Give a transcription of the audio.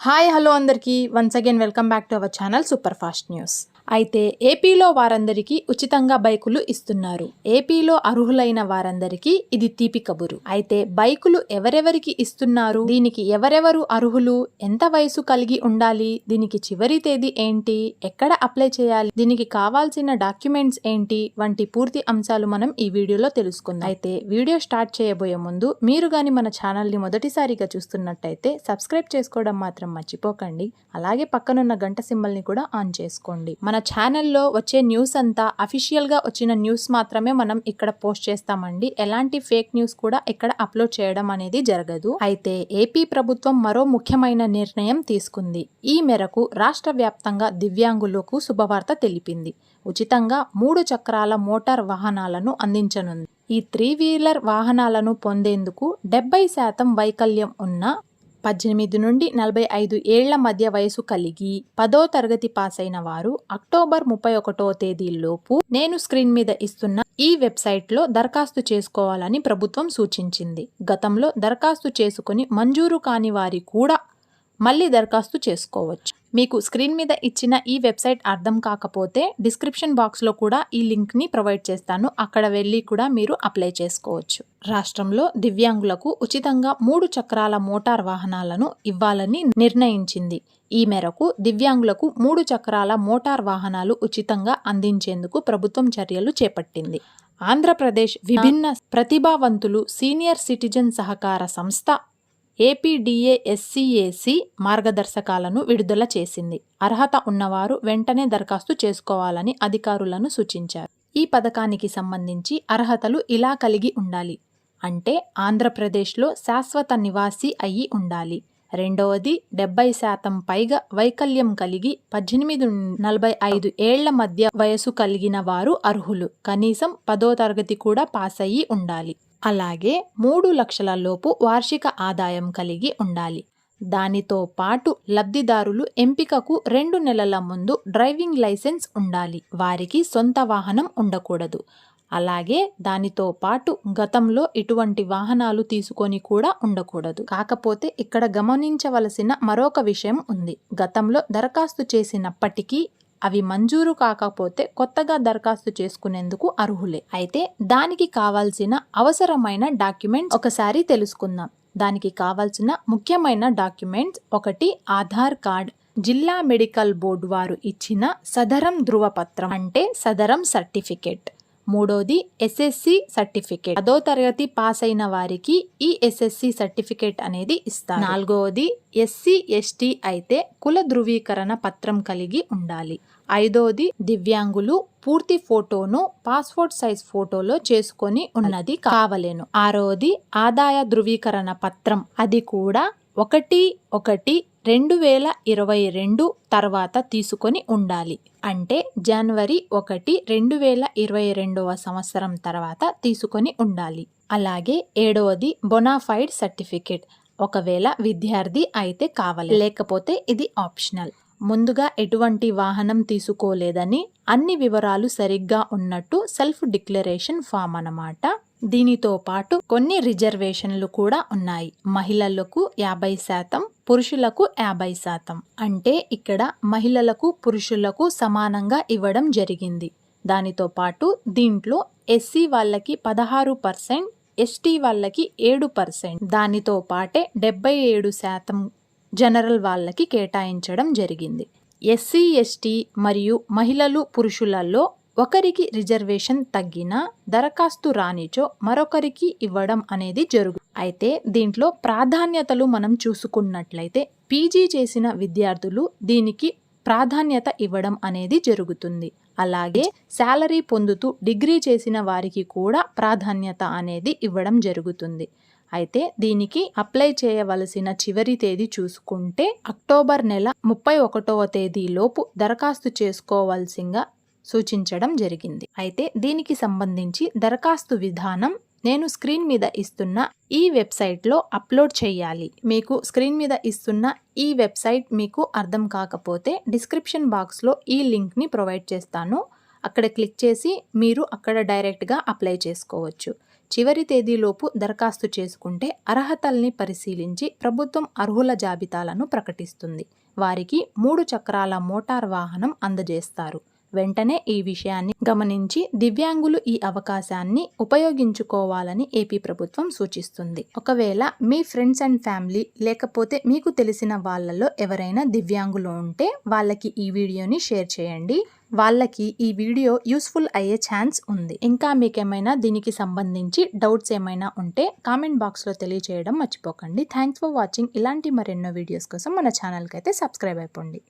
Hi hello అందరికీ. Once again welcome back to our channel super fast news. అయితే ఏపీలో వారందరికీ ఉచితంగా బైకులు ఇస్తున్నారు. ఏపీలో అర్హులైన వారందరికీ ఇది తీపి కబురు. అయితే బైకులు ఎవరెవరికి ఇస్తున్నారు? దీనికి ఎవరెవరు అర్హులు? ఎంత వయసు కలిగి ఉండాలి? దీనికి చివరి తేదీ ఏంటి? ఎక్కడ అప్లై చేయాలి? దీనికి కావాల్సిన డాక్యుమెంట్స్ ఏంటి? వంటి పూర్తి అంశాలు మనం ఈ వీడియోలో తెలుసుకుందాం. అయితే వీడియో స్టార్ట్ చేయబోయే ముందు మీరు గాని మన ఛానల్ని మొదటిసారిగా చూస్తున్నట్టయితే సబ్స్క్రైబ్ చేసుకోవడం మాత్రం మర్చిపోకండి. అలాగే పక్కనున్న గంట సింబల్ని కూడా ఆన్ చేసుకోండి. మన ఛానల్లో వచ్చే న్యూస్ అంతా అఫీషియల్గా వచ్చిన న్యూస్ మాత్రమే మనం ఇక్కడ పోస్ట్ చేస్తామండి. ఎలాంటి ఫేక్ న్యూస్ కూడా ఇక్కడ అప్లోడ్ చేయడం అనేది జరగదు. అయితే ఏపీ ప్రభుత్వం మరో ముఖ్యమైన నిర్ణయం తీసుకుంది. ఈ మేరకు రాష్ట్ర వ్యాప్తంగా దివ్యాంగులకు శుభవార్త తెలిపింది. ఉచితంగా మూడు చక్రాల మోటార్ వాహనాలను అందించనుంది. ఈ త్రీ వీలర్ వాహనాలను పొందేందుకు డెబ్బై శాతం వైకల్యం ఉన్న పద్దెనిమిది నుండి నలభై ఐదు ఏళ్ళ మధ్య వయసు కలిగి పదో తరగతి పాస్ అయిన వారు అక్టోబర్ ముప్పై ఒకటో తేదీలోపు నేను స్క్రీన్ మీద ఇస్తున్న ఈ వెబ్సైట్లో దరఖాస్తు చేసుకోవాలని ప్రభుత్వం సూచించింది. గతంలో దరఖాస్తు చేసుకుని మంజూరు కాని వారి కూడా మళ్ళీ దరఖాస్తు చేసుకోవచ్చు. మీకు స్క్రీన్ మీద ఇచ్చిన ఈ వెబ్సైట్ అర్థం కాకపోతే డిస్క్రిప్షన్ బాక్స్లో కూడా ఈ లింక్ని ప్రొవైడ్ చేస్తాను. అక్కడ వెళ్ళి కూడా మీరు అప్లై చేసుకోవచ్చు. రాష్ట్రంలో దివ్యాంగులకు ఉచితంగా మూడు చక్రాల మోటార్ వాహనాలను ఇవ్వాలని నిర్ణయించింది. ఈ మేరకు దివ్యాంగులకు మూడు చక్రాల మోటార్ వాహనాలు ఉచితంగా అందించేందుకు ప్రభుత్వం చర్యలు చేపట్టింది. ఆంధ్రప్రదేశ్ విభిన్న ప్రతిభావంతులు సీనియర్ సిటిజన్ సహకార సంస్థ ఏపీడీఏఎస్సీఏసీ మార్గదర్శకాలను విడుదల చేసింది. అర్హత ఉన్నవారు వెంటనే దరఖాస్తు చేసుకోవాలని అధికారులను సూచించారు. ఈ పథకానికి సంబంధించి అర్హతలు ఇలా కలిగి ఉండాలి. అంటే ఆంధ్రప్రదేశ్లో శాశ్వత నివాసి అయి ఉండాలి. రెండవది డెబ్బై శాతం పైగా వైకల్యం కలిగి పద్దెనిమిది నలభై ఐదు ఏళ్ళ మధ్య వయసు కలిగిన వారు అర్హులు. కనీసం పదో తరగతి కూడా పాస్ అయ్యి ఉండాలి. అలాగే మూడు లక్షల లోపు వార్షిక ఆదాయం కలిగి ఉండాలి. దానితో పాటు లబ్ధిదారులు ఎంపికకు రెండు నెలల ముందు డ్రైవింగ్ లైసెన్స్ ఉండాలి. వారికి సొంత వాహనం ఉండకూడదు. అలాగే దానితో పాటు గతంలో ఇటువంటి వాహనాలు తీసుకొని కూడా ఉండకూడదు. కాకపోతే ఇక్కడ గమనించవలసిన మరొక విషయం ఉంది. గతంలో దరఖాస్తు చేసినప్పటికీ అవి మంజూరు కాకపోతే కొత్తగా దరఖాస్తు చేసుకునేందుకు అర్హులే. అయితే దానికి కావాల్సిన అవసరమైన డాక్యుమెంట్స్ ఒకసారి తెలుసుకుందాం. దానికి కావాల్సిన ముఖ్యమైన డాక్యుమెంట్స్ ఒకటి ఆధార్ కార్డ్. జిల్లా మెడికల్ బోర్డు వారు ఇచ్చిన సదరం ధృవపత్రం అంటే సదరం సర్టిఫికేట్. మూడోది ఎస్ఎస్సి సర్టిఫికేట్ పదో తరగతి పాస్ అయిన వారికి ఈ ఎస్ఎస్సి సర్టిఫికేట్ అనేది ఇస్తారు. నాలుగవది ఎస్సీ ఎస్టీ అయితే కుల ధృవీకరణ పత్రం కలిగి ఉండాలి. ఐదోది దివ్యాంగులు పూర్తి ఫోటోను పాస్పోర్ట్ సైజ్ ఫోటోలో చేసుకొని ఉన్నది కావలేను. ఆరోది ఆదాయ ధృవీకరణ పత్రం. అది కూడా ఒకటి ఒకటి రెండు వేల ఇరవై రెండు తర్వాత తీసుకొని ఉండాలి. అంటే జనవరి ఒకటి రెండు వేల ఇరవై రెండవ సంవత్సరం తర్వాత తీసుకొని ఉండాలి. అలాగే ఏడవది బొనాఫైడ్ సర్టిఫికేట్. ఒకవేళ విద్యార్థి అయితే కావాలి. లేకపోతే ఇది ఆప్షనల్. ముందుగా ఎటువంటి వాహనం తీసుకోలేదని అన్ని వివరాలు సరిగ్గా ఉన్నట్టు సెల్ఫ్ డిక్లరేషన్ ఫామ్ అన్నమాట. దీనితో పాటు కొన్ని రిజర్వేషన్లు కూడా ఉన్నాయి. మహిళలకు యాభై శాతం పురుషులకు యాభై శాతం. అంటే ఇక్కడ మహిళలకు పురుషులకు సమానంగా ఇవ్వడం జరిగింది. దానితో పాటు దీంట్లో ఎస్సీ వాళ్ళకి పదహారు పర్సెంట్ ఎస్టీ వాళ్ళకి ఏడు పర్సెంట్. దానితో పాటే డెబ్బై ఏడు శాతం జనరల్ వాళ్ళకి కేటాయించడం జరిగింది. ఎస్సీ ఎస్టీ మరియు మహిళలు పురుషులలో ఒకరికి రిజర్వేషన్ తగ్గినా దరఖాస్తు రానిచో మరొకరికి ఇవ్వడం అనేది జరుగు. అయితే దీంట్లో ప్రాధాన్యతలు మనం చూసుకున్నట్లయితే పీజీ చేసిన విద్యార్థులు దీనికి ప్రాధాన్యత ఇవ్వడం అనేది జరుగుతుంది. అలాగే శాలరీ పొందుతూ డిగ్రీ చేసిన వారికి కూడా ప్రాధాన్యత అనేది ఇవ్వడం జరుగుతుంది. అయితే దీనికి అప్లై చేయవలసిన చివరి తేదీ చూసుకుంటే అక్టోబర్ నెల ముప్పై ఒకటవ తేదీలోపు దరఖాస్తు చేసుకోవాల్సిందిగా సూచించడం జరిగింది. అయితే దీనికి సంబంధించి దరఖాస్తు విధానం నేను స్క్రీన్ మీద ఇస్తున్న ఈ వెబ్సైట్లో అప్లోడ్ చేయాలి. మీకు స్క్రీన్ మీద ఇస్తున్న ఈ వెబ్సైట్ మీకు అర్థం కాకపోతే డిస్క్రిప్షన్ బాక్స్లో ఈ లింక్ని ప్రొవైడ్ చేస్తాను. అక్కడ క్లిక్ చేసి మీరు అక్కడ డైరెక్ట్గా అప్లై చేసుకోవచ్చు. చివరి తేదీలోపు దరఖాస్తు చేసుకుంటే అర్హతల్ని పరిశీలించి ప్రభుత్వం అర్హుల జాబితాలను ప్రకటిస్తుంది. వారికి మూడు చక్రాల మోటార్ వాహనం అందజేస్తారు. వెంటనే ఈ విషయాన్ని గమనించి దివ్యాంగులు ఈ అవకాశాన్ని ఉపయోగించుకోవాలని ఏపీ ప్రభుత్వం సూచిస్తుంది. ఒకవేళ మీ ఫ్రెండ్స్ అండ్ ఫ్యామిలీ లేకపోతే మీకు తెలిసిన వాళ్ళలో ఎవరైనా దివ్యాంగులు ఉంటే వాళ్ళకి ఈ వీడియోని షేర్ చేయండి. వాళ్ళకి ఈ వీడియో యూస్ఫుల్ అయ్యే ఛాన్స్ ఉంది. ఇంకా మీకేమైనా దీనికి సంబంధించి డౌట్స్ ఏమైనా ఉంటే కామెంట్ బాక్స్లో తెలియచేయడం మర్చిపోకండి. Thanks for watching. ఇలాంటి మరెన్నో వీడియోస్ కోసం మన ఛానల్కి అయితే సబ్స్క్రైబ్ అయిపోండి.